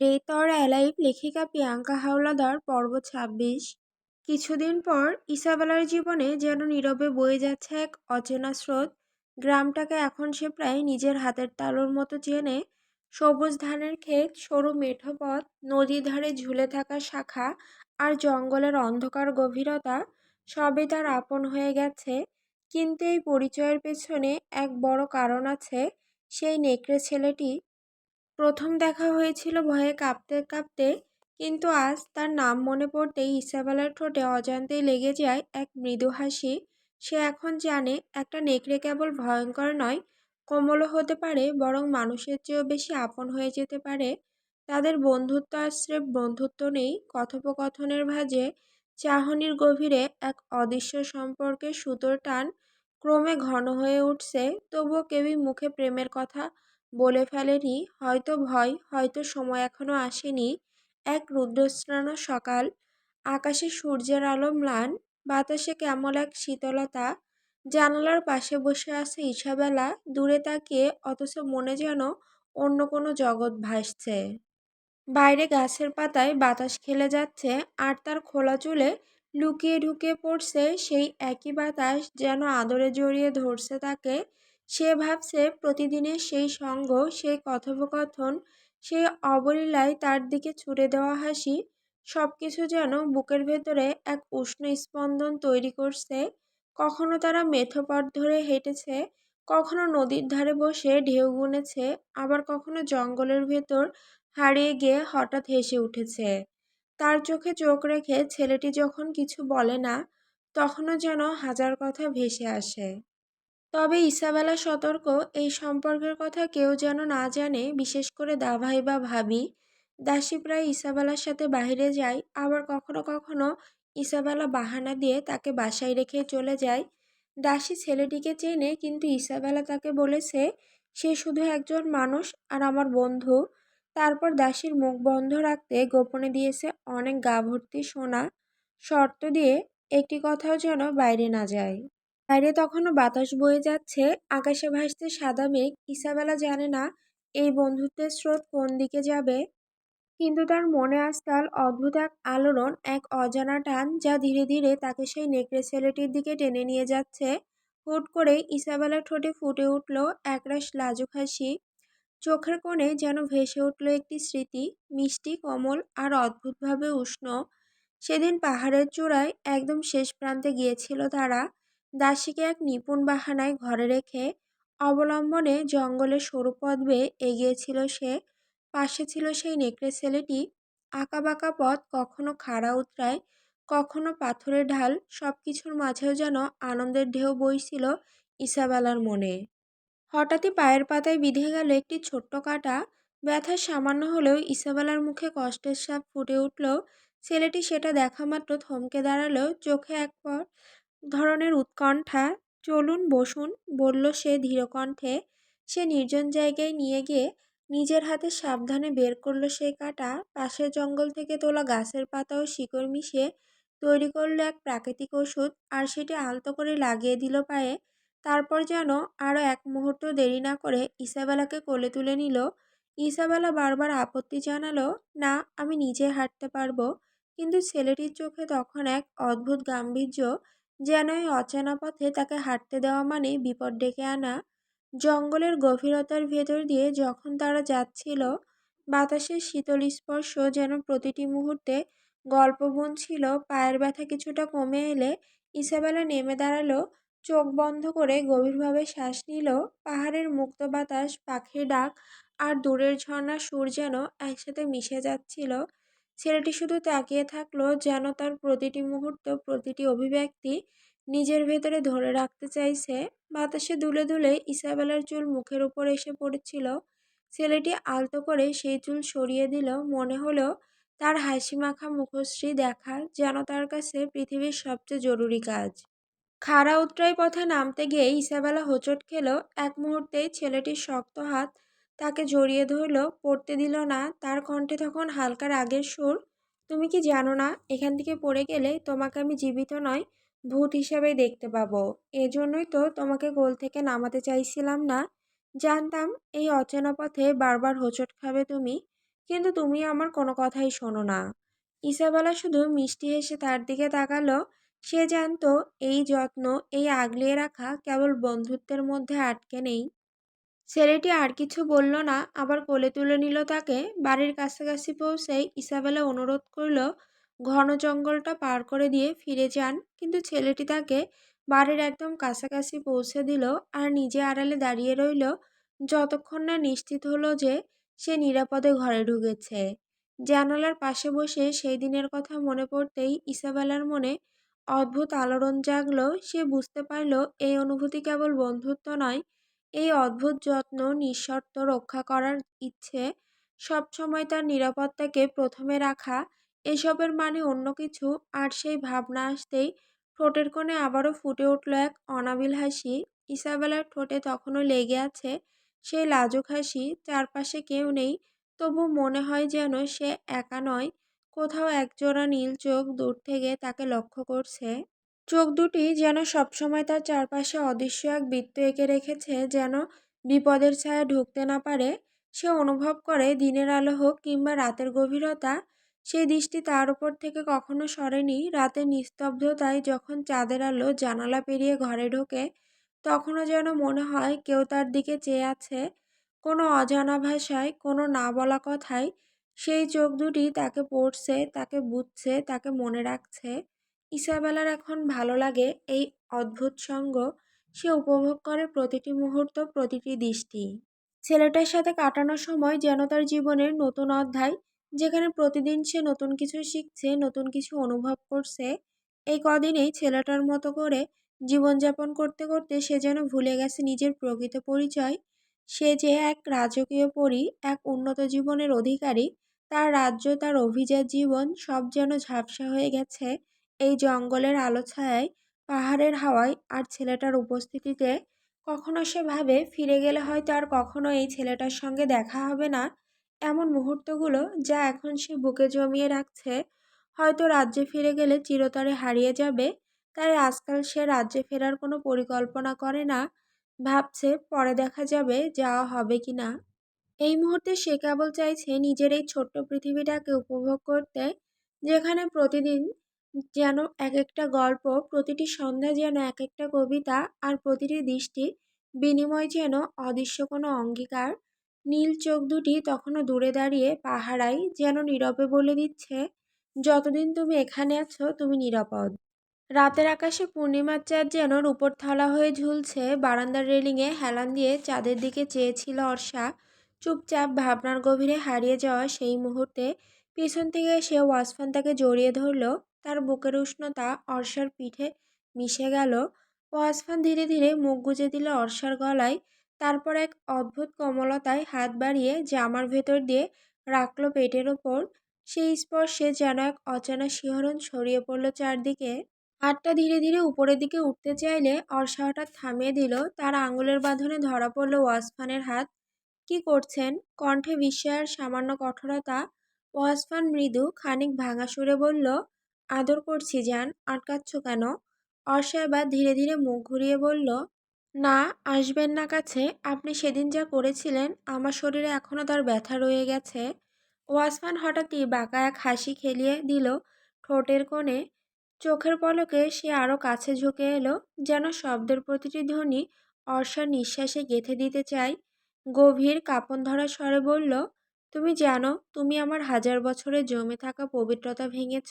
Death or alive লেখিকা প্রিয়াঙ্কা হাওলাদার, পর্ব ছাব্বিশ। কিছুদিন পর ইসাবেলার জীবনে যেন নীরবে বয়ে যাচ্ছে এক অচেনা স্রোত। গ্রামটাকে এখন সে প্রায় নিজের হাতের তালুর মতো চেনে। সবুজ ধানের ক্ষেত, সরু মেঠো পথ, নদীর ধারে ঝুলে থাকা শাখা আর জঙ্গলের অন্ধকার গভীরতা সবই তার আপন হয়ে গেছে। কিন্তু এই পরিচয়ের পেছনে এক বড় কারণ আছে। সেই নেকড়ে ছেলেটি প্রথম দেখা হয়েছিল ভয়ে কাঁপতে কাঁপতে, কিন্তু আজ তার নাম মনে পড়তেই ইসাবেলার ঠোঁটে অজান্তেই লেগে যায় এক মৃদু হাসি। সে এখন জানে একটা নেকড়ে কেবল ভয়ঙ্কর নয়, কোমলও হতে পারে, বরং মানুষের চেয়েও বেশি আপন হয়ে যেতে পারে। তাদের বন্ধুত্ব আর বন্ধুত্ব নেই, কথোপকথনের ভাজে চাহনির গভীরে এক অদৃশ্য সম্পর্কে সুতোর টান ক্রমে ঘন হয়ে উঠছে, তবুও কেউই মুখে প্রেমের কথা বলে ফেলেনি। হয়তো ভয়, হয়তো সময় এখনও আসেনি। এক রুদ্রস্নান সকাল। আকাশে সূর্যের আলো ম্লান। বাতাসে কেমন এক শীতলতা। জানালার পাশে বসে আছে ইসাবেলা। দূরে তাকিয়ে অথচ মনে যেন অন্য কোনো জগৎ ভাসছে। বাইরে গাছের পাতায় বাতাস খেলে যাচ্ছে আর তার খোলা চুলে লুকিয়ে ঢুকে পড়ছে সেই একই বাতাস যেন আদরে জড়িয়ে ধরছে তাকে সে ভাবছে প্রতিদিনের সেই সঙ্গ, সেই কথোপকথন, সেই অবলীলায় তার দিকে ছুড়ে দেওয়া হাসি সব কিছু যেন বুকের ভেতরে এক উষ্ণ স্পন্দন তৈরি করছে। কখনো তারা মেথোপথ ধরে হেঁটেছে, কখনো নদীর ধারে বসে ঢেউ গুনেছে আবার কখনো জঙ্গলের ভেতর হারিয়ে গিয়ে হঠাৎ হেসে উঠেছে। তার চোখে চোখ রেখে ছেলেটি যখন কিছু বলে না, তখনও যেন হাজার কথা ভেসে আসে। তবে ইসাবেলা সতর্ক, এই সম্পর্কের কথা কেউ যেন না জানে, বিশেষ করে দাভাই বা ভাবি। দাসী প্রায় ইসাবেলার সাথে বাহিরে যায়, আবার কখনো কখনো ইসাবেলা বাহানা দিয়ে তাকে বাসায় রেখে চলে যায়। দাসী ছেলেটিকে চেনে, কিন্তু ইসাবেলা তাকে বলেছে, সে শুধু একজন মানুষ আর আমার বন্ধু। তারপর দাসীর মুখ বন্ধ রাখতে গোপনে দিয়েছে অনেক গা ভর্তি সোনা। শর্ত দিয়ে একটি কথাও যেন বাইরে না যায়। বাইরে তখনও বাতাস বয়ে যাচ্ছে, আকাশে ভাসতে সাদা মেঘ। ইসাবেলা জানে না এই বন্ধুত্বের স্রোত কোন দিকে যাবে। কিন্তু তার মনে আজকাল অদ্ভুত এক আলোড়ন, এক অজানা টান যা ধীরে ধীরে তাকে সেই নেকড়ে ছেলেটির দিকে টেনে নিয়ে যাচ্ছে। হুট করে ইসাবেলার ঠোঁটে ফুটে উঠল একরাশ লাজুক হাসি। চোখের কোণে যেন ভেসে উঠল একটি স্মৃতি, মিষ্টি, কমল আর অদ্ভুতভাবে উষ্ণ। সেদিন পাহাড়ের চূড়ায় একদম শেষ প্রান্তে গিয়েছিল তারা। দাসীকে এক নিপুণ বাহানায় ঘরে রেখে অবলম্বনে জঙ্গলের সরু পথ বেয়ে এগিয়েছিল সে, পাশে ছিল সেই নেকড়ে ছেলেটি। আঁকাবাঁকা পথ কখনো খাড়া উতরায়, কখনো পাথরের ঢাল সব কিছুর মাঝেও যেন আনন্দের ঢেউ বইছিল ইসাবেলার মনে। হঠাৎই পায়ের পাতায় বিঁধে গেল একটি ছোট্ট কাটা। ব্যথা সামান্য হলেও ইসাবেলার মুখে কষ্টের সাপ ফুটে উঠল। ছেলেটি সেটা দেখা মাত্র থমকে দাঁড়াল চোখে এক পর ধরনের উৎকণ্ঠা, চলুন, বসুন বলল সে ধীরকণ্ঠে। সে নির্জন জায়গায় নিয়ে গিয়ে নিজের হাতে সাবধানে বের করল সে কাটা। পাশের জঙ্গল থেকে তোলা গাছের পাতা ও শিকড় মিশিয়ে তৈরি করল এক প্রাকৃতিক ওষুধ আর সেটি আলতো করে লাগিয়ে দিল পায়ে। তারপর যেন আরও এক মুহূর্ত দেরি না করে ইসাবেলাকে কোলে তুলে নিল। ইসাবেলা বারবার আপত্তি জানালো, না, আমি নিজে হাঁটতে পারব। কিন্তু ছেলেটির চোখে তখন এক অদ্ভুত গাম্ভীর্য যেন এই অচেনা পথে তাকে হাঁটতে দেওয়া মানে বিপদ ডেকে আনা। জঙ্গলের গভীরতার ভেতর দিয়ে যখন তারা যাচ্ছিল, বাতাসের শীতল স্পর্শ যেন প্রতিটি মুহূর্তে গল্প বুনছিল পায়ের ব্যথা কিছুটা কমে এলে ইসাবেলা নেমে দাঁড়াল, চোখ বন্ধ করে গভীরভাবে শ্বাস নিল। পাহাড়ের মুক্ত বাতাস, পাখির ডাক আর দূরের ঝর্ণার সুর যেন একসাথে মিশে যাচ্ছিল। ছেলেটি শুধু তাকিয়ে থাকল যেন তার প্রতিটি মুহূর্ত, প্রতিটি অভিব্যক্তি নিজের ভেতরে ধরে রাখতে চাইছে। বাতাসে দুলে দুলে ইসাবেলার চুল মুখের উপর এসে পড়েছিল। ছেলেটি আলতো করে সেই চুল সরিয়ে দিল। মনে হলো তার হাসি মাখা মুখশ্রী দেখা যেন তার কাছে পৃথিবীর সবচেয়ে জরুরি কাজ। খাড়া উত্তরাই পথে নামতে গিয়ে ইসাবেলা হোঁচট খেলো। এক মুহূর্তেই ছেলেটির শক্ত হাত তাকে জড়িয়ে ধরল, পড়তে দিল না। তার কণ্ঠে তখন হালকা রাগের সুর, তুমি কি জানো না, এখান থেকে পড়ে গেলে তোমাকে আমি জীবিত নয়, ভূত হিসেবেই দেখতে পাবো। এজন্যই তো তোমাকে গোল থেকে নামাতে চাইছিলাম না। জানতাম এই অচেনা পথে বারবার হোঁচট খাবে তুমি, কিন্তু তুমি আমার কোনো কথাই শোনো না। ইসাবেলা শুধু মিষ্টি হেসে তার দিকে তাকালো। সে জানতো এই যত্ন, এই আগলিয়ে রাখা কেবল বন্ধুত্বের মধ্যে আটকে নেই। ছেলেটি আর কিছু বলল না, আবার কোলে তুলে নিল তাকে। বাড়ির কাছাকাছি পৌঁছেই ইসাবেলা অনুরোধ করল, ঘন জঙ্গলটা পার করে দিয়ে ফিরে যান। কিন্তু ছেলেটি তাকে বাড়ির একদম কাছাকাছি পৌঁছে দিল আর নিজে আড়ালে দাঁড়িয়ে রইল। যতক্ষণ না নিশ্চিত হলো যে সে নিরাপদে ঘরে ঢুকেছে। জানালার পাশে বসে সেই দিনের কথা মনে পড়তেই ইসাবেলার মনে অদ্ভুত আলোড়ন জাগলো। সে বুঝতে পারল, এই অনুভূতি কেবল বন্ধুত্ব নয় এই অদ্ভুত যত্ন, নিঃশর্ত রক্ষা করার ইচ্ছে সবসময় তার নিরাপত্তাকে প্রথমে রাখা, এসবের মানে অন্য কিছু। আর সেই ভাবনা আসতেই ঠোঁটের কোণে আবারও ফুটে উঠল এক অনাবিল হাসি। ইসাবেলার ঠোঁটে তখনও লেগে আছে সেই লাজুক হাসি, চারপাশে কেউ নেই, তবু মনে হয় যেন সে একা নয়, কোথাও একজোড়া নীল চোখ দূর থেকে তাকে লক্ষ্য করছে। চোখ দুটি যেন সবসময় তার চারপাশে অদৃশ্য এক বৃত্ত এঁকে রেখেছে, যেন বিপদের ছায়া ঢুকতে না পারে। সে অনুভব করে দিনের আলো হোক কিংবা রাতের গভীরতা, সেই দৃষ্টি তার উপর থেকে কখনো সরেনি। রাতের নিস্তব্ধতায় যখন চাঁদের আলো জানালা পেরিয়ে ঘরে ঢোকে, তখনও যেন মনে হয় কেউ তার দিকে চেয়ে আছে। কোনো অজানা ভাষায়, কোনো না বলা কথায়, সেই চোখ দুটি তাকে পড়ছে, তাকে বুঝছে, তাকে মনে রাখছে। ইসাবেলার এখন ভালো লাগে এই অদ্ভুত সঙ্গ। সে উপভোগ করে প্রতিটি মুহূর্ত, প্রতিটি দৃষ্টি। ছেলেটার সাথে কাটানোর সময় যেন তার জীবনের নতুন অধ্যায়, যেখানে প্রতিদিন সে নতুন কিছু শিখছে, নতুন কিছু অনুভব করছে, এই কদিনেই ছেলেটার মতো করে জীবনযাপন করতে করতে সে যেন ভুলে গেছে নিজের প্রকৃত পরিচয়। সে যে এক রাজকীয় পরী, এক উন্নত জীবনের অধিকারী, তার রাজ্য, তার অভিজাত জীবন সব যেন ঝাপসা হয়ে গেছে। এই জঙ্গলের আলো ছায়ায় পাহাড়ের হাওয়ায় আর ছেলেটার উপস্থিতিতে কখনো সে ভাবে ফিরে গেলে হয়তো আর কখনো এই ছেলেটার সঙ্গে দেখা হবে না। এমন মুহূর্তগুলো যা এখন সে বুকে জমিয়ে রাখছে। হয়তো রাজ্যে ফিরে গেলে চিরতরে হারিয়ে যাবে। তাই আজকাল সে রাজ্যে ফেরার কোনো পরিকল্পনা করে না। ভাবছে পরে দেখা যাবে যাওয়া হবে কি না। এই মুহূর্তে সে কেবল চাইছে নিজের এই ছোট্ট পৃথিবীটাকে উপভোগ করতে, যেখানে প্রতিদিন যেন এক একটা গল্প, প্রতিটি সন্ধ্যা যেন এক একটা কবিতা আর প্রতিটি দৃষ্টি বিনিময় যেন অদৃশ্য কোনো অঙ্গীকার। নীল চোখ দুটি তখনও দূরে দাঁড়িয়ে পাহারায় যেন নীরবে বলে দিচ্ছে, যতদিন তুমি এখানে আছো, তুমি নিরাপদ। রাতের আকাশে পূর্ণিমার চাঁদ যেন রূপর থালা হয়ে ঝুলছে, বারান্দার রেলিংয়ে হেলান দিয়ে চাঁদের দিকে চেয়েছিল অর্ষা। চুপচাপ ভাবনার গভীরে হারিয়ে যাওয়া সেই মুহূর্তে পিছন থেকে সে ওয়াসফান তাকে জড়িয়ে ধরল তার বুকের উষ্ণতা অর্ষার পিঠে মিশে গেল। ওয়াসফান ধীরে ধীরে মুখ গুজে দিল অর্ষার গলায়। তারপর এক অদ্ভুত কোমলতায় হাত বাড়িয়ে জামার ভেতর দিয়ে রাখল পেটের ওপর। সেই স্পর্শে যেন এক অচেনা শিহরণ ছড়িয়ে পড়ল চারদিকে। হাতটা ধীরে ধীরে উপরের দিকে উঠতে চাইলে অর্ষা হঠাৎ থামিয়ে দিল। তার আঙুলের বাঁধনে ধরা পড়ল ওয়াসফানের হাত। কি করছেন? কণ্ঠে বিস্ময়ের সামান্য কঠোরতা। ওয়াসফান মৃদু, খানিক ভাঙা সুরে বলল আদর করছি যান আটকাচ্ছ কেন? অর্ষা এবার ধীরে ধীরে মুখ ঘুরিয়ে বলল, না, আসবেন না কাছে। আপনি সেদিন যা করেছিলেন, আমার শরীরে এখনও তার ব্যথা রয়ে গেছে। ওয়াসমান হঠাৎই বাঁকা এক হাসি খেলিয়ে দিল ঠোঁটের কোণে। চোখের পলকে সে আরও কাছে ঝুঁকে এলো, যেন শব্দের প্রতিটি ধ্বনি অর্ষার নিঃশ্বাসে গেঁথে দিতে চায়। গভীর কাপন ধরা স্বরে বলল, তুমি জানো, তুমি আমার হাজার বছরে জমে থাকা পবিত্রতা ভেঙেছ।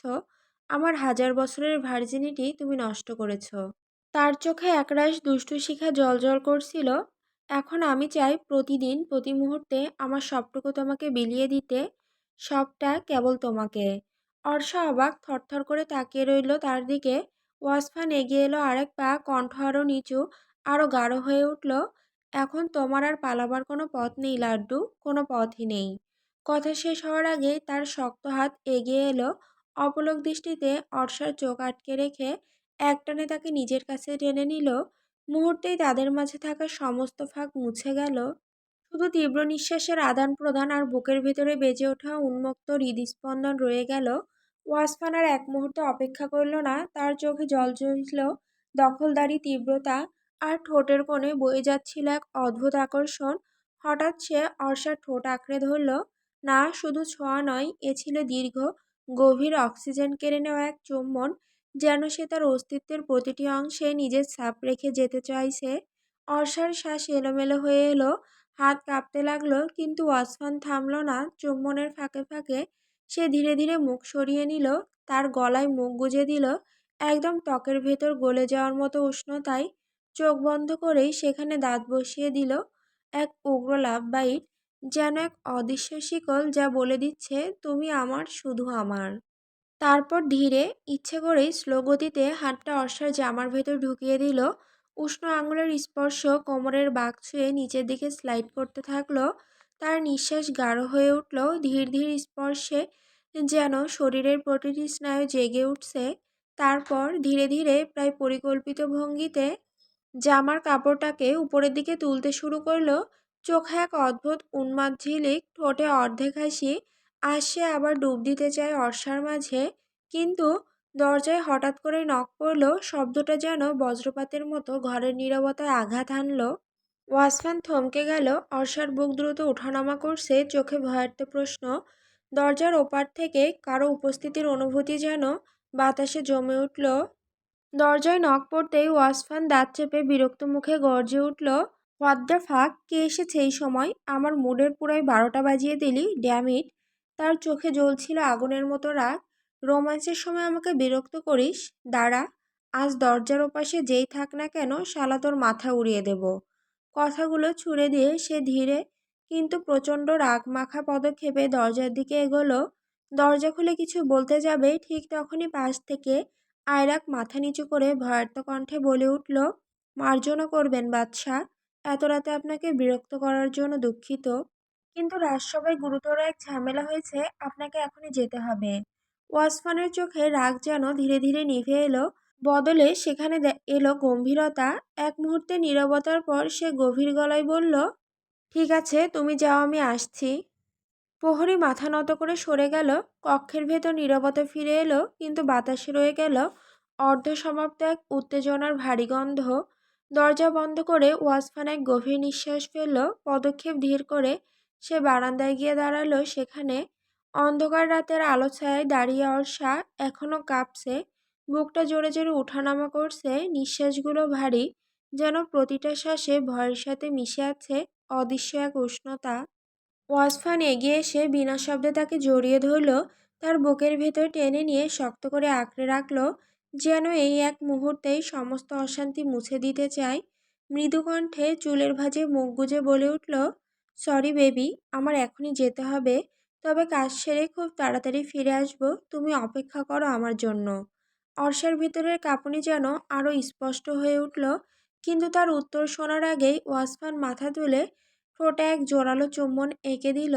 আমার হাজার বছরের ভার্জিনিটি তুমি নষ্ট করেছ। তার চোখে একরাশ দুষ্টু শিখা জল করছিল। এখন আমি চাই প্রতিদিন, প্রতি মুহূর্তে আমার সবটুকু তোমাকে বিলিয়ে দিতে, সবটা কেবল তোমাকে। অর্ষা অবাক থরথর করে তাকিয়ে রইল তার দিকে। ওয়াসফান এগিয়ে এলো আরেক পা, কণ্ঠ আরও নিচু আরও গাঢ় হয়ে উঠল। এখন তোমার আর পালাবার কোনো পথ নেই, লাড্ডু, কোনো পথই নেই। কথা শেষ হওয়ার আগে তার শক্ত হাত এগিয়ে এলো। অপলক দৃষ্টিতে অর্ষার চোখ আটকে রেখে একটানে তাকে নিজের কাছে টেনে নিল। মুহূর্তেই তাদের মাঝে থাকা সমস্ত ফাঁক মুছে গেল। শুধু তীব্র নিঃশ্বাসের আদান প্রদান আর বুকের ভেতরে বেজে ওঠা উন্মুক্ত হৃদস্পন্দন রয়ে গেল। ওয়াসফান আর এক মুহূর্ত অপেক্ষা করল না। তার চোখে জল জ্বলছিল দখলদারি, তীব্রতা আর ঠোঁটের কোণে বয়ে যাচ্ছিল এক অদ্ভুত আকর্ষণ। হঠাৎ সে অর্ষার ঠোঁট আঁকড়ে ধরল। না, শুধু ছোঁয়া নয়, এ ছিল দীর্ঘ গভীর অক্সিজেন কেড়ে নেওয়া এক চুম্বন, যেন সে তার অস্তিত্বের প্রতিটি অংশে নিজের ছাপ রেখে যেতে চাইছে। অর্ষার শ্বাস এলোমেলো হয়ে এলো, হাত কাঁপতে লাগল, কিন্তু ওয়াসফান থামল না। চুম্বনের ফাঁকে ফাঁকে সে ধীরে ধীরে মুখ সরিয়ে নিল, তার গলায় মুখ গুজে দিল, একদম ত্বকের ভেতর গলে যাওয়ার মতো উষ্ণতায় চোখ বন্ধ করেই সেখানে দাঁত বসিয়ে দিল। এক উগ্র লাভ বাইট যেন এক অদৃশ্য শিকল যা বলে দিচ্ছে, তুমি আমার, শুধু আমার। তারপর ধীরে, ইচ্ছে করেই স্লোগতিতে হাতটা অর্ষার জামার ভেতর ঢুকিয়ে দিল। উষ্ণ আঙুলের স্পর্শ কোমরের বাঘ ছুঁয়ে নিচের দিকে স্লাইড করতে থাকল। তার নিঃশ্বাস গাঢ় হয়ে উঠল। ধীর ধীর স্পর্শে যেন শরীরের প্রতিটি স্নায়ু জেগে উঠছে। তারপর ধীরে ধীরে প্রায় পরিকল্পিত ভঙ্গিতে জামার কাপড়টাকে উপরের দিকে তুলতে শুরু করল। চোখে এক অদ্ভুত উন্মাদ ঝিলিক ঠোঁটে অর্ধেক হাসি, আর সে আবার ডুব দিতে চায় অর্ষার মাঝে। কিন্তু দরজায় হঠাৎ করে নখ পড়ল, শব্দটা যেন বজ্রপাতের মতো ঘরের নীরবতায় আঘাত হানল। ওয়াসফান থমকে গেল, অর্ষার বুক দ্রুত ওঠানামা করছে, চোখে ভয়ার্থ প্রশ্ন। দরজার ওপার থেকে কারও উপস্থিতির অনুভূতি যেন বাতাসে জমে উঠল। দরজায় নখ পড়তেই ওয়াসফান দাঁত চেপে বিরক্ত মুখে গর্জে উঠল হোয়াট ফাঁক কে এসেছে এই সময়? আমার মুডের পুরাই বারোটা বাজিয়ে দিলি? ড্যামিট তার চোখে জ্বলছিল আগুনের মতো রাগ। রোমান্সের সময় আমাকে বিরক্ত করিস? দাঁড়া। আজ দরজার ওপাশে যেই থাক না কেন, শালা তোর মাথা উড়িয়ে দেব। কথাগুলো ছুড়ে দিয়ে সে ধীরে, কিন্তু প্রচণ্ড রাগ মাখা পদক্ষেপে দরজার দিকে এগোলো। দরজা খুলে কিছু বলতে যাবে, ঠিক তখনই পাশ থেকে আয়রাক মাথা নিচু করে ভয়ার্থ কণ্ঠে বলে উঠল, মার্জনা করবেন বাদশাহ। এত রাতে আপনাকে বিরক্ত করার জন্য দুঃখিত। কিন্তু রাজসভায় গুরুতর এক ঝামেলা হয়েছে, আপনাকে এখনই যেতে হবে। ওয়াসফানের চোখে রাগ যেন ধীরে ধীরে নিভে এলো। বদলে সেখানে এলো গম্ভীরতা। এক মুহূর্তে নীরবতার পর সে গভীর গলায় বলল, ঠিক আছে, তুমি যাও, আমি আসছি। প্রহরী মাথা নত করে সরে গেল। কক্ষের ভেতর নীরবতা ফিরে এলো, কিন্তু বাতাসে রয়ে গেল অর্ধসমাপ্ত এক উত্তেজনার ভারী গন্ধ। দরজা বন্ধ করে ওয়াসফান এক গভীর নিঃশ্বাস ফেলল, পদক্ষেপ ধীর করে সে বারান্দায় গিয়ে দাঁড়াল। সেখানে অন্ধকার রাতের আলো ছায় দাঁড়িয়ে অর্ষা এখনও কাঁপছে, বুকটা জোরে জোরে উঠানামা করছে। নিঃশ্বাসগুলো ভারী, যেন প্রতিটা শ্বাসে ভয়ের সাথে মিশে আছে অদৃশ্য এক উষ্ণতা। ওয়াসফান এগিয়ে এসে বিনা শব্দে তাকে জড়িয়ে ধরল, তার বুকের ভেতর টেনে নিয়ে শক্ত করে আঁকড়ে রাখল। যেন এই এক মুহূর্তেই সমস্ত অশান্তি মুছে দিতে চায়। মৃদু কণ্ঠে চুলের ভাঁজে মুখ গুজে বলে উঠল, সরি বেবি, আমার এখনই যেতে হবে। তবে কাজ সেরে খুব তাড়াতাড়ি ফিরে আসব। তুমি অপেক্ষা করো আমার জন্য। অর্ষার ভিতরের কাঁপুনি যেন আরও স্পষ্ট হয়ে উঠল, কিন্তু তার উত্তর শোনার আগেই ওয়াসফান মাথা তুলে ঠোঁটে এক জোরালো চুম্বন এঁকে দিল,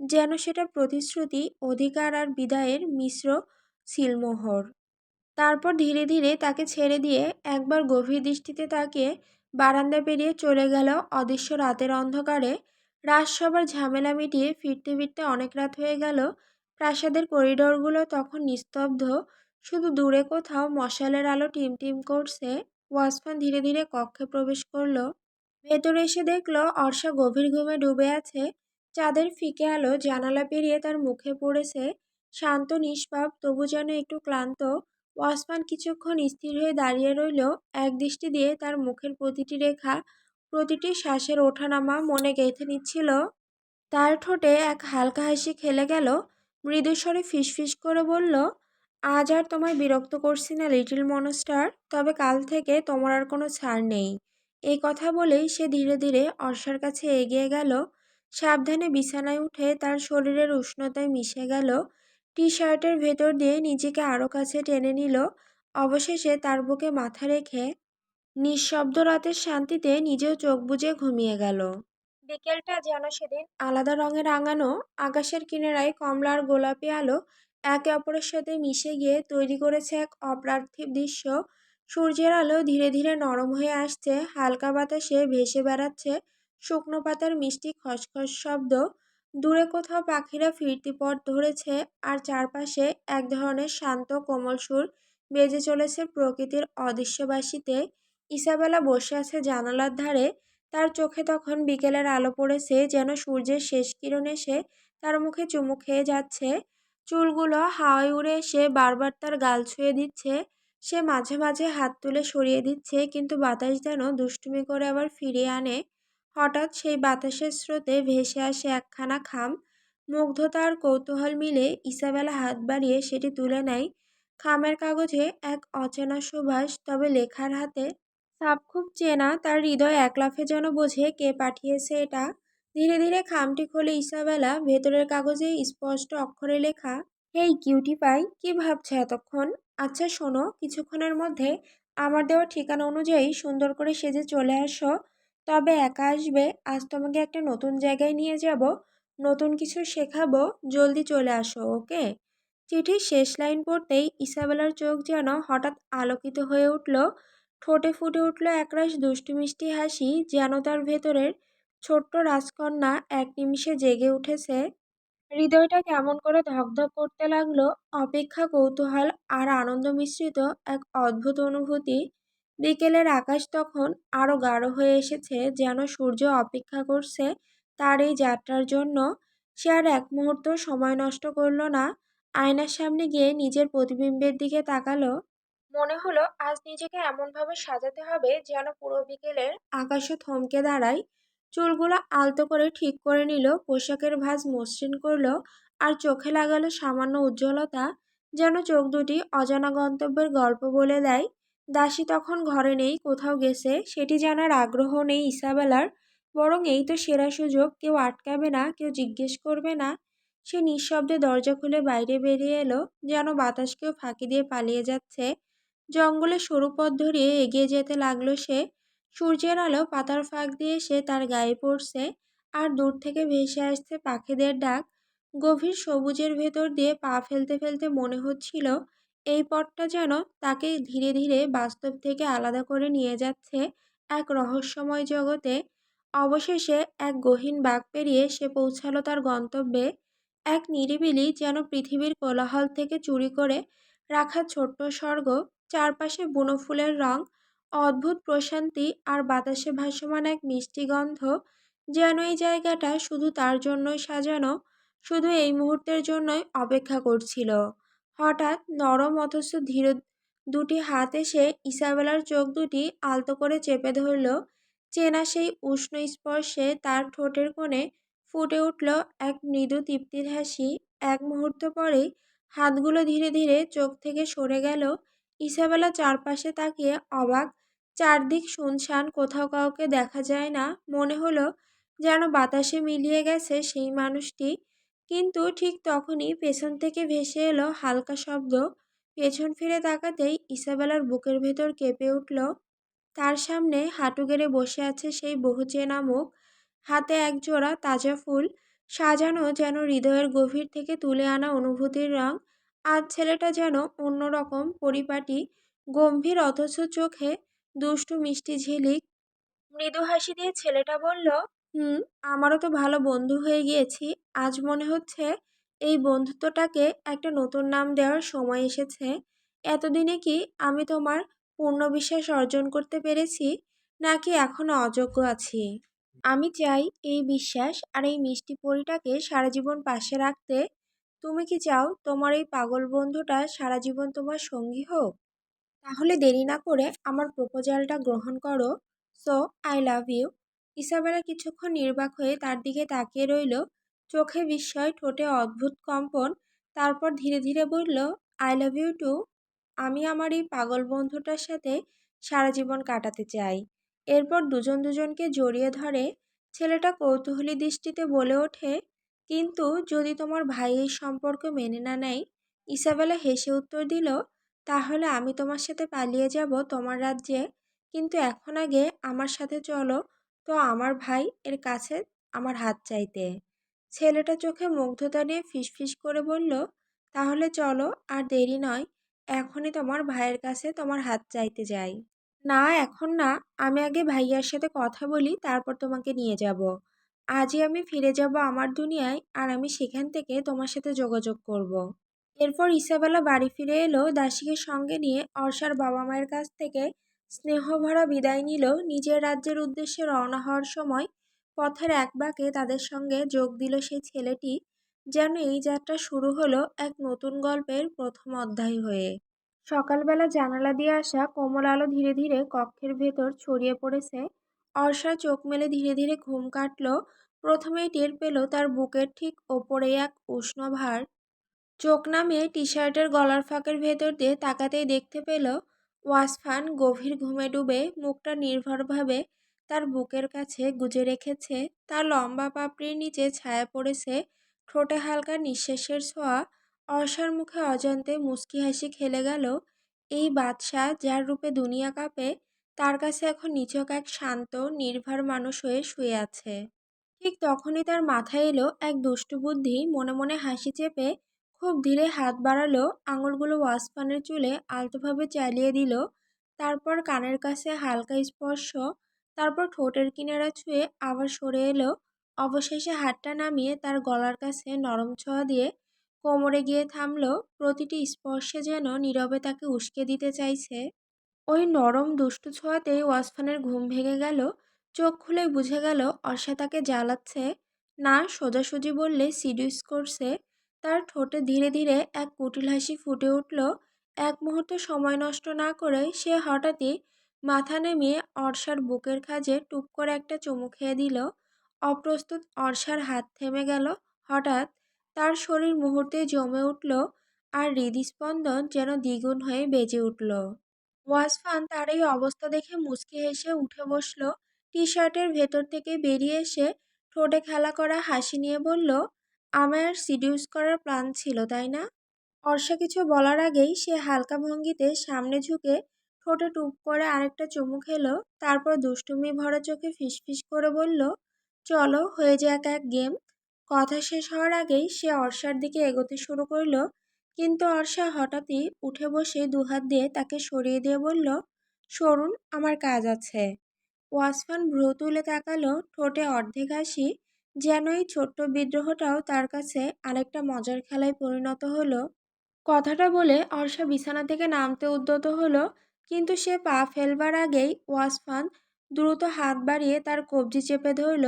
যেন সেটা প্রতিশ্রুতি, অধিকার আর বিদায়ের মিশ্র সিলমোহর। তারপর ধীরে ধীরে তাকে ছেড়ে দিয়ে একবার গভীর দৃষ্টিতে তাকিয়ে বারান্দা পেরিয়ে চলে গেল অদৃশ্য রাতের অন্ধকারে। রাজসভার ঝামেলা মিটিয়ে ফিরতে ফিরতে অনেক রাত হয়ে গেল। প্রাসাদের করিডোরগুলো তখন নিস্তব্ধ। শুধু দূরে কোথাও মশালের আলো টিমটিম করছে। ওয়াসফান ধীরে ধীরে কক্ষে প্রবেশ করল। ভেতরে এসে দেখল অর্ষা গভীর ঘুমে ডুবে আছে। চাঁদের ফিকে আলো জানালা পেরিয়ে তার মুখে পড়েছে। শান্ত নিষ্পাপ, তবু যেন একটু ক্লান্ত। ওয়াসমান কিছুক্ষণ স্থির হয়ে দাঁড়িয়ে রইল, এক দৃষ্টি দিয়ে তার মুখের প্রতিটি রেখা, প্রতিটি শ্বাসের ওঠানামা মনে গেঁথে নিচ্ছিল। তার ঠোঁটে এক হালকা হাসি খেলে গেল। মৃদুস্বরে ফিসফিস করে বলল, আজ আর তোমায় বিরক্ত করছি না, লিটিল মনস্টার। তবে কাল থেকে তোমার আর কোনো ছাড় নেই। এই কথা বলেই সে ধীরে ধীরে অর্ষার কাছে এগিয়ে গেল। সাবধানে বিছানায় উঠে তার শরীরের উষ্ণতায় মিশে গেল। টি শার্টের ভেতর দিয়ে নিজেকে আরও কাছে টেনে নিল। অবশেষে তার বুকে মাথা রেখে নিঃশব্দ রাতের শান্তিতে নিজেও চোখ বুজে ঘুমিয়ে গেল। বিকেলটা যেন সেদিন আলাদা রঙে রাঙানো, আকাশের কিনারায় কমলা আর গোলাপি আলো একে অপরের সাথে মিশে গিয়ে তৈরি করেছে এক অপার্থিব দৃশ্য। সূর্যের আলো ধীরে ধীরে নরম হয়ে আসছে, হালকা বাতাসে ভেসে বেড়াচ্ছে, শুকনো পাতার মিষ্টি খসখস শব্দ। দূরে কোথাও পাখিরা ফিরতি পথ ধরেছে আর চারপাশে এক ধরনের শান্ত কোমল সুর বেজে চলেছে প্রকৃতির অদৃশ্যবাসীতে। ইসাবেলা বসে আছে জানালার ধারে। তার চোখে তখন বিকেলের আলো পড়েছে যেন সূর্যের শেষ কিরণ এসে তার মুখে চুমু খেয়ে যাচ্ছে। চুলগুলো হাওয়ায় উড়ে এসে বারবার তার গাল ছুঁয়ে দিচ্ছে। সে মাঝে মাঝে হাত তুলে সরিয়ে দিচ্ছে কিন্তু বাতাস যেন দুষ্টুমি করে আবার ফিরিয়ে আনে। হঠাৎ সেই বাতাসের স্রোতে ভেসে আসে একখানা খাম। মুগ্ধতা আর কৌতূহল মিলে ইসাবেলা হাত বাড়িয়ে সেটি তুলে নেয়। খামের কাগজে এক অচেনা সুবাস তবে লেখার হাতে সাপ খুব চেনা, তার হৃদয় এক লাফে যেন বোঝে কে পাঠিয়েছে এটা। ধীরে ধীরে খামটি খোলে ইসাবেলা, ভেতরের কাগজে স্পষ্ট অক্ষরে লেখা, হেই কিউটি পাই, কি ভাবছে এতক্ষণ? আচ্ছা শোনো, কিছুক্ষণের মধ্যে আমার দেওয়া ঠিকানা অনুযায়ী সুন্দর করে সেজে চলে আসো। তবে একা আসবে, আজ তোমাকে একটা নতুন জায়গায় নিয়ে যাব, নতুন কিছু শেখাবো, জলদি চলে আসো, ওকে? চিঠির শেষ লাইন পড়তেই ইসাবেলার চোখ যেন হঠাৎ আলোকিত হয়ে উঠল, ঠোঁটে ফুটে উঠল একরাশ দুষ্টু মিষ্টি হাসি যেন তার ভেতরের ছোট্ট রাজকন্যা এক নিমিষে জেগে উঠেছে। হৃদয়টা কেমন করে ধকধক করতে লাগল, অপেক্ষা কৌতূহল আর আনন্দ মিশ্রিত এক অদ্ভুত অনুভূতি বিকেলের আকাশ তখন আরও গাঢ় হয়ে এসেছে যেন সূর্য অপেক্ষা করছে তার এই যাত্রার জন্য। সে আর এক মুহূর্ত সময় নষ্ট করল না। আয়নার সামনে গিয়ে নিজের প্রতিবিম্বের দিকে তাকালো। মনে হলো আজ নিজেকে এমনভাবে সাজাতে হবে যেন পুরো বিকেলের আকাশে থমকে দাঁড়ায়। চুলগুলো আলতো করে ঠিক করে নিল, পোশাকের ভাঁজ মসৃণ করল আর চোখে লাগালো সামান্য উজ্জ্বলতা যেন চোখ দুটি অজানা গন্তব্যের গল্প বলে দেয়। দাসী তখন ঘরে নেই, কোথাও গেছে। সেটি জানার আগ্রহ নেই ইসাবেলার। বরং এই তো সেরা সুযোগ, কেউ আটকাবে না, কেউ জিজ্ঞেস করবে না। সে নিঃশব্দে দরজা খুলে বাইরে বেরিয়ে এলো, যেন বাতাসকেও ফাঁকি দিয়ে পালিয়ে যাচ্ছে। জঙ্গলে সরু পথ ধরিয়ে এগিয়ে যেতে লাগল সে। সূর্যের আলো পাতার ফাঁক দিয়ে সে তার গায়ে পড়ছে। আর দূর থেকে ভেসে আসছে পাখিদের ডাক। গভীর সবুজের ভেতর দিয়ে পা ফেলতে ফেলতে মনে হচ্ছিল এই পথটা যেন তাকে ধীরে ধীরে বাস্তব থেকে আলাদা করে নিয়ে যাচ্ছে এক রহস্যময় জগতে। অবশেষে এক গহীন বাঘ পেরিয়ে সে পৌঁছালো তার গন্তব্যে। এক নিরিবিলি যেন পৃথিবীর কোলাহল থেকে চুরি করে রাখা ছোট্ট স্বর্গ, চারপাশে বুনো ফুলের রং, অদ্ভুত প্রশান্তি আর বাতাসে ভাসমান এক মিষ্টি গন্ধ যেন এই জায়গাটা শুধু তার জন্যই সাজানো, শুধু এই মুহূর্তের জন্যই অপেক্ষা করছিল। হঠাৎ নরম অথচ ধীর দুটি হাত এসে ইসাবেলার চোখ দুটি আলতো করে চেপে ধরল। চেনা সেই উষ্ণ স্পর্শে তার ঠোঁটের কোণে ফুটে উঠল এক মৃদু তৃপ্তির হাসি। এক মুহূর্ত পরেই হাতগুলো ধীরে ধীরে চোখ থেকে সরে গেল। ইসাবেলা চারপাশে তাকিয়ে অবাক, চারদিক শুনশান, কোথাও কাউকে দেখা যায় না। মনে হলো যেন বাতাসে মিলিয়ে গেছে সেই মানুষটি। কিন্তু ঠিক তখনই পেছন থেকে ভেসে এলো হালকা শব্দ। পেছন ফিরে তাকাতেই ইসাবেলার বুকের ভেতর কেঁপে উঠল। তার সামনে হাঁটু গেড়ে বসে আছে সেই বহু চেনা মুখ হাতে এক জোড়া তাজা ফুল, সাজানো যেন হৃদয়ের গভীর থেকে তুলে আনা অনুভূতির রং আজ ছেলেটা যেন অন্যরকম পরিপাটি, গম্ভীর অথচ চোখে দুষ্টু মিষ্টি ঝিলিক। মৃদু হাসি দিয়ে ছেলেটা বলল হুম, আমারও তো ভালো বন্ধু হয়ে গিয়েছি। আজ মনে হচ্ছে এই বন্ধুত্বটাকে একটা নতুন নাম দেওয়ার সময় এসেছে। এতদিনে কি আমি তোমার পূর্ণ বিশ্বাস অর্জন করতে পেরেছি, নাকি এখনও অযোগ্য আছি? আমি চাই এই বিশ্বাস আর এই মিষ্টি পরিটাকে সারা জীবন পাশে রাখতে। তুমি কি চাও তোমার এই পাগল বন্ধুটা সারা জীবন তোমার সঙ্গী হোক? তাহলে দেরি না করে আমার প্রপোজালটা গ্রহণ করো। So I love you Isabella কিছুক্ষণ নির্বাক হয়ে তার দিকে তাকিয়ে রইল। চোখে বিস্ময়, ঠোঁটে অদ্ভুত কম্পন। তারপর ধীরে ধীরে বলল আই লাভ ইউ টু আমি আমার এই পাগল বন্ধুটার সাথে সারা জীবন কাটাতে চাই। এরপর দুজন দুজনকে জড়িয়ে ধরে ছেলেটা কৌতূহলী দৃষ্টিতে বলে ওঠে, কিন্তু যদি তোমার ভাই এই সম্পর্ক মেনে না নেয়? ইসাবেলা হেসে উত্তর দিল, তাহলে আমি তোমার সাথে পালিয়ে যাব তোমার রাজ্যে। কিন্তু এখন আগে আমার সাথে চলো তো আমার ভাই এর কাছে আমার হাত চাইতে। ছেলেটা চোখে মুগ্ধতা নিয়ে ফিসফিস করে বলল, তাহলে চলো, আর দেরি নয়, এখনই তোমার ভাইয়ের কাছে তোমার হাত চাইতে যাই। না, এখন না, আমি আগে ভাইয়ার সাথে কথা বলি, তারপর তোমাকে নিয়ে যাব। আজই আমি ফিরে যাব আমার দুনিয়ায়, আর আমি সেখান থেকে তোমার সাথে যোগাযোগ করব। এরপর ইসাবেলা বাড়ি ফিরে এলো দাসীকে সঙ্গে নিয়ে অর্ষার বাবা মায়ের কাছ থেকে স্নেহভরা বিদায় নিল নিজের রাজ্যের উদ্দেশ্যে রওনা হওয়ার সময় পথের এক বাঁকে তাদের সঙ্গে যোগ দিল সেই ছেলেটি, যেন এই যাত্রা শুরু হলো এক নতুন গল্পের প্রথম অধ্যায় হয়ে। সকালবেলা জানালা দিয়ে আসা কোমল আলো ধীরে ধীরে কক্ষের ভেতর ছড়িয়ে পড়েছে। অর্ষা চোখ মেলে ধীরে ধীরে ঘুম কাটল। প্রথমেই টের পেল তার বুকের ঠিক ওপরে এক উষ্ণ ভার। চোখ নামিয়ে টি শার্টের গলার ফাঁকের ভেতর দিয়ে তাকাতেই দেখতে পেল ওয়াসফান গভীর ঘুমে ডুবে মুখটা নির্ভরভাবে তার বুকের কাছে গুজে রেখেছে। তার লম্বা পাপড়ির নিচে ছায়া পড়েছে। ঠোঁটে হালকা নিঃশ্বাসের ছোঁয়া। অর্ষার মুখে অজান্তে মুচকি হাসি খেলে গেল। এই বাদশাহ যার রূপে দুনিয়া কাঁপে, তার কাছে এখন নিছক এক শান্ত, নির্ভর মানুষ হয়ে শুয়ে আছে। ঠিক তখনই তার মাথায় এলো এক দুষ্টু বুদ্ধি। মনে মনে হাসি চেপে খুব ধীরে হাত বাড়ালো, আঙুলগুলো ওয়াসফানের চুলে আলতোভাবে চালিয়ে দিল, তারপর কানের কাছে হালকা স্পর্শ, তারপর ঠোঁটের কিনারা ছুঁয়ে আবার সরে এলো, অবশেষে হাতটা নামিয়ে তার গলার কাছে নরম ছোঁয়া দিয়ে কোমরে গিয়ে থামলো, প্রতিটি স্পর্শে যেন নীরবে তাকে উস্কে দিতে চাইছে। ওই নরম দুষ্টু ছোঁয়াতেই ওয়াসফানের ঘুম ভেঙে গেল, চোখ খুলে বুঝে গেল, অর্ষা তাকে জ্বালাচ্ছে, না সোজাসুজি বললে সিডিউস করছে তার ঠোঁটে ধীরে ধীরে এক কুটিল হাসি ফুটে উঠল। এক মুহূর্ত সময় নষ্ট না করে সে হঠাৎই মাথা নেমিয়ে অর্ষার বুকের কাজে টুপ করে একটা চুমু খেয়ে দিল। অপ্রস্তুত অর্ষার হাত থেমে গেল। হঠাৎ তার শরীর মুহূর্তে জমে উঠল আর হৃদস্পন্দন যেন দ্বিগুণ হয়ে বেজে উঠল। ওয়াসফান তার এই অবস্থা দেখে মুচকি হেসে উঠে বসল। টি শার্টের ভেতর থেকে বেরিয়ে এসে ঠোঁটে খেলা করা হাসি নিয়ে বলল আমায় আর সিডিউস করার প্ল্যান ছিল, তাই না? অর্ষা কিছু বলার আগেই সে হালকা ভঙ্গিতে সামনে ঝুঁকে ঠোঁটে টুপ করে আরেকটা চুমু খেলো, তারপর দুষ্টুমি ভরা চোখে ফিসফিস করে বলল, চলো, হয়ে যাক এক গেম কথা শেষ হওয়ার আগেই সে অর্ষার দিকে এগোতে শুরু করল, কিন্তু অর্ষা হঠাৎই উঠে বসে দুহাত দিয়ে তাকে সরিয়ে দিয়ে বলল, সরুন, আমার কাজ আছে। ওয়াসফান ভ্রু তুলে তাকালো, ঠোঁটে অর্ধেক হাসি যেন এই ছোট্ট বিদ্রোহটাও তার কাছে আরেকটা মজার খেলায় পরিণত হলো। কথাটা বলে অর্ষা বিছানা থেকে নামতে উদ্যত হলো, কিন্তু সে পা ফেলবার আগেই ওয়াসফান দ্রুত হাত বাড়িয়ে তার কবজি চেপে ধরল।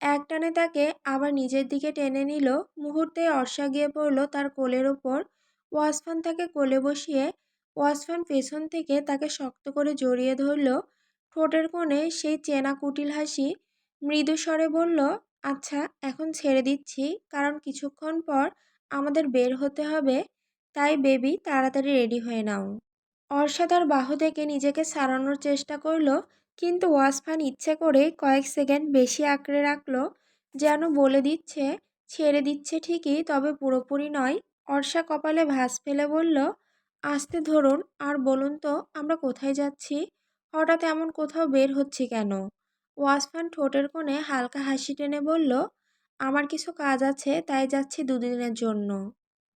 একটানে তাকে আবার নিজের দিকে টেনে নিল। মুহূর্তে অর্ষা গিয়ে পড়ল তার কোলের ওপর। ওয়াসফান তাকে কোলে বসিয়ে ওয়াসফান পেছন থেকে তাকে শক্ত করে জড়িয়ে ধরল। ঠোঁটের কোণে সেই চেনা কুটিল হাসি মৃদু স্বরে বলল আচ্ছা এখন ছেড়ে দিচ্ছি। কারণ কিছুক্ষণ পর আমাদের বের হতে হবে। তাই বেবি, তাড়াতাড়ি রেডি হয়ে নাও। অর্ষা তার বাহু থেকে নিজেকে সারানোর চেষ্টা করল, কিন্তু ওয়াসফান ইচ্ছে করে কয়েক সেকেন্ড বেশি আঁকড়ে রাখল, যেন বলে দিচ্ছে, ছেড়ে দিচ্ছে ঠিকই, তবে পুরোপুরি নয়। অর্ষা কপালে ভাঁজ ফেলে বলল, আসতে ধরুন, আর বলুন তো, আমরা কোথায় যাচ্ছি? হঠাৎ এমন কোথাও বের হচ্ছি কেন? ওয়াসফান ঠোঁটের কোণে হালকা হাসি টেনে বলল, আমার কিছু কাজ আছে, তাই যাচ্ছি দুদিনের জন্য।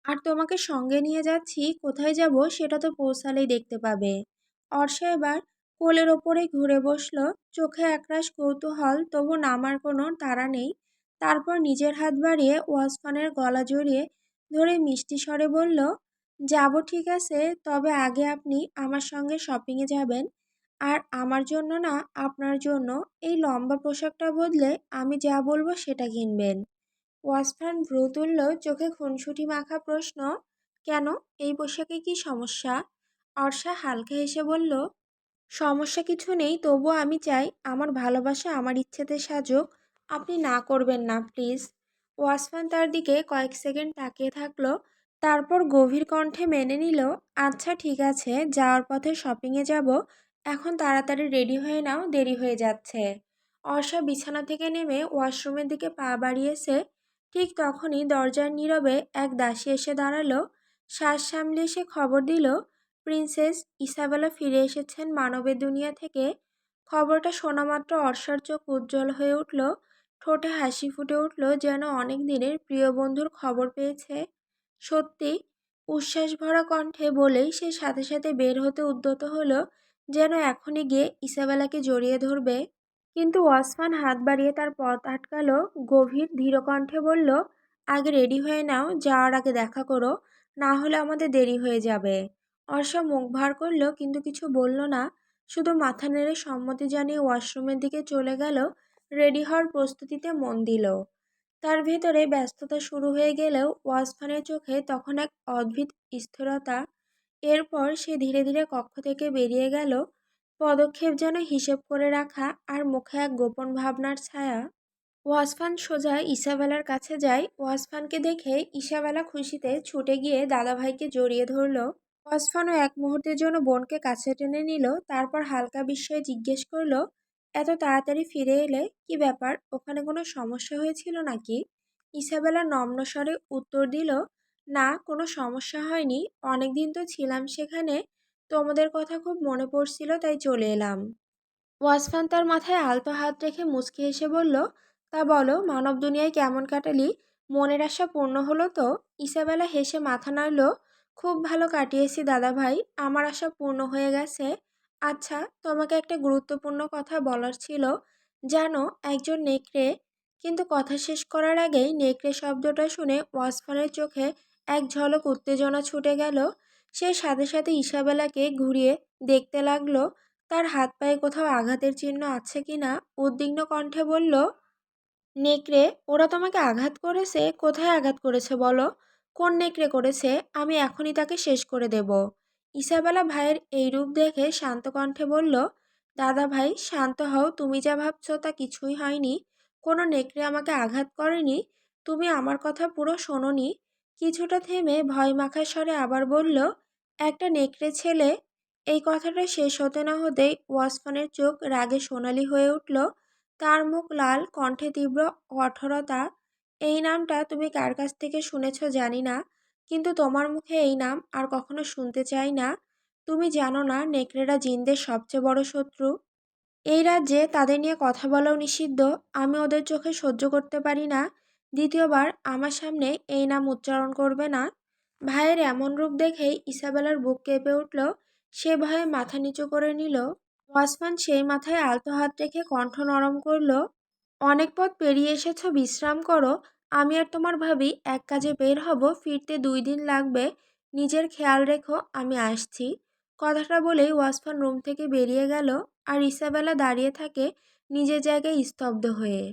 আর তোমাকে সঙ্গে নিয়ে যাচ্ছি, কোথায় যাব সেটা তো পৌঁছালেই দেখতে পাবে। অর্ষা এবার কোলের ওপরে ঘুরে বসল, চোখে একরাশ কৌতূহল, তবু নামার কোনো তাড়া নেই। তারপর নিজের হাত বাড়িয়ে ওয়াসফানের গলা জড়িয়ে ধরে মিষ্টি স্বরে বলল, যাব ঠিক আছে, তবে আগে আপনি আমার সঙ্গে শপিংয়ে যাবেন। আর আমার জন্য না আপনার জন্য এই লম্বা পোশাকটা বদলে আমি যা বলব সেটা কিনবেন। ওয়াসফান ভ্রু তুলল চোখে খুনসুটি মাখা প্রশ্ন, কেন? এই পোশাকে কি সমস্যা? অর্ষা হালকা হেসে বলল, সমস্যা কিছু নেই, তবুও আমি চাই আমার ভালোবাসা, আমার ইচ্ছেতে সাজুক। আপনি না করবেন না, প্লিজ। ওয়াসফান তার দিকে কয়েক সেকেন্ড তাকিয়ে থাকল, তারপর গভীর কণ্ঠে মেনে নিল আচ্ছা ঠিক আছে, যাওয়ার পথে শপিংয়ে যাব এখন তাড়াতাড়ি রেডি হয়ে নাও, দেরি হয়ে যাচ্ছে। অর্ষা বিছানা থেকে নেমে ওয়াশরুমের দিকে পা বাড়িয়েছে ঠিক তখনই দরজার নীরবে এক দাসী এসে দাঁড়াল। শ্বাস সামলে এসে খবর দিল, প্রিন্সেস ইসাবেলা ফিরে এসেছেন মানবের দুনিয়া থেকে। খবরটা শোনা মাত্র অর্ষার চোখ উজ্জ্বল হয়ে উঠল, ঠোঁটে হাসি ফুটে উঠল যেন অনেক দিনের প্রিয় বন্ধুর খবর পেয়েছে। সত্যি, উচ্ছ্বাস ভরা কণ্ঠে বলেই সে সাথে সাথে বের হতে উদ্যত হলো। যেন এখনই গিয়ে ইসাবেলাকে জড়িয়ে ধরবে। কিন্তু ওয়াসফান হাত বাড়িয়ে তার পথ আটকালো, গভীর ধীরকণ্ঠে বলল, আগে রেডি হয়ে নাও, যাওয়ার আগে দেখা করো, না হলে আমাদের দেরি হয়ে যাবে। অর্ষা মুখ ভার করল, কিন্তু কিছু বলল না। শুধু মাথা নেড়ে সম্মতি জানিয়ে ওয়াশরুমের দিকে চলে গেল, রেডি হওয়ার প্রস্তুতিতে মন দিল। তার ভেতরে ব্যস্ততা শুরু হয়ে গেলেও ওয়াসফানের চোখে তখন এক অদ্ভুত স্থিরতা এরপর সে ধীরে ধীরে কক্ষ থেকে বেরিয়ে গেল। পদক্ষেপ যেন হিসেব করে রাখা আর মুখে এক গোপন ভাবনার ছায়া। ওয়াসফান সোজা ইসাবেলার কাছে যায়। ওয়াসফানকে দেখে ইসাবেলা খুশিতে ছুটে গিয়ে দাদাভাইকে জড়িয়ে ধরল। ওয়াসফানও এক মুহূর্তের জন্য বোনকে কাছে টেনে নিল, তারপর হালকা বিস্ময়ে জিজ্ঞেস করল, এত তাড়াতাড়ি ফিরে এলে কি ব্যাপার? ওখানে কোনো সমস্যা হয়েছিল নাকি? ইসাবেলা নম্র স্বরে উত্তর দিল না, কোনো সমস্যা হয়নি। অনেক দিন তো ছিলাম সেখানে। তোমাদের কথা খুব মনে পড়ছিল, তাই চলে এলাম। ওয়াসফান তার মাথায় আলতো হাত রেখে মুচকি হেসে বলল, তা বলো, মানব দুনিয়ায় কেমন কাটালি? মনের আশা পূর্ণ হলো তো? ইসাবেলা হেসে মাথা নাড়ল, খুব ভালো কাটিয়েছি দাদা ভাই, আমার আশা পূর্ণ হয়ে গেছে। আচ্ছা তোমাকে একটা গুরুত্বপূর্ণ কথা বলার ছিল। জানো, একজন নেকড়ে, কিন্তু কথা শেষ করার আগেই নেকড়ে শব্দটা শুনে ওয়াসফানের চোখে এক ঝলক উত্তেজনা ছুটে গেল। সে সাথে সাথে ইসাবেলাকে ঘুরিয়ে দেখতে লাগল, তার হাত পায়ে কোথাও আঘাতের চিহ্ন আছে কিনা। উদ্বিগ্ন কণ্ঠে বলল, নেকড়ে, ওরা তোমাকে আঘাত করেছে? কোথায় আঘাত করেছে বলো? কোন নেকড়ে করেছে? আমি এখনই তাকে শেষ করে দেব। ইসাবেলা ভাইয়ের এই রূপ দেখে শান্ত কণ্ঠে বলল, দাদা ভাই, শান্ত হও। তুমি যা ভাবছ তা কিছুই হয়নি। কোনো নেকড়ে আমাকে আঘাত করেনি। তুমি আমার কথা পুরো শোনোনি। কিছুটা থেমে ভয় মাখা স্বরে আবার বলল, একটা নেকড়ে ছেলে? এই কথাটা শেষ হতে না হতেই ওয়াসফানের চোখ রাগে সোনালি হয়ে উঠল। তার মুখ লাল, কণ্ঠে তীব্র কঠোরতা। এই নামটা তুমি কার কাছ থেকে শুনেছ জানি না, কিন্তু তোমার মুখে এই নাম আর কখনো শুনতে চাই না। তুমি জানো না নেকড়েরা জিনদের সবচেয়ে বড় শত্রু। এই রাজ্যে তাদের নিয়ে কথা বলাও নিষিদ্ধ। আমি ওদের চোখে সহ্য করতে পারি না। দ্বিতীয়বার, আমার সামনে এই নাম উচ্চারণ করবে না। ভাইয়ের এমন রূপ দেখেই ইসাবেলার বুক কেঁপে উঠল। সে ভয়ে মাথা নিচু করে নিল। ওয়াসমান সেই মাথায় আলতো হাত রেখে কণ্ঠ নরম করল, অনেক পথ পেরিয়ে এসেছ, বিশ্রাম করো। আমি আর তোমার ভাবি এক কাজে বের হব, ফিরতে দুই দিন লাগবে। নিজের খেয়াল রেখো, আমি আসছি। কথাটা বলেই ওয়াসফান রুম থেকে বেরিয়ে গেল, আর ইসাবেলা দাঁড়িয়ে থাকে নিজের জায়গায় স্তব্ধ হয়ে।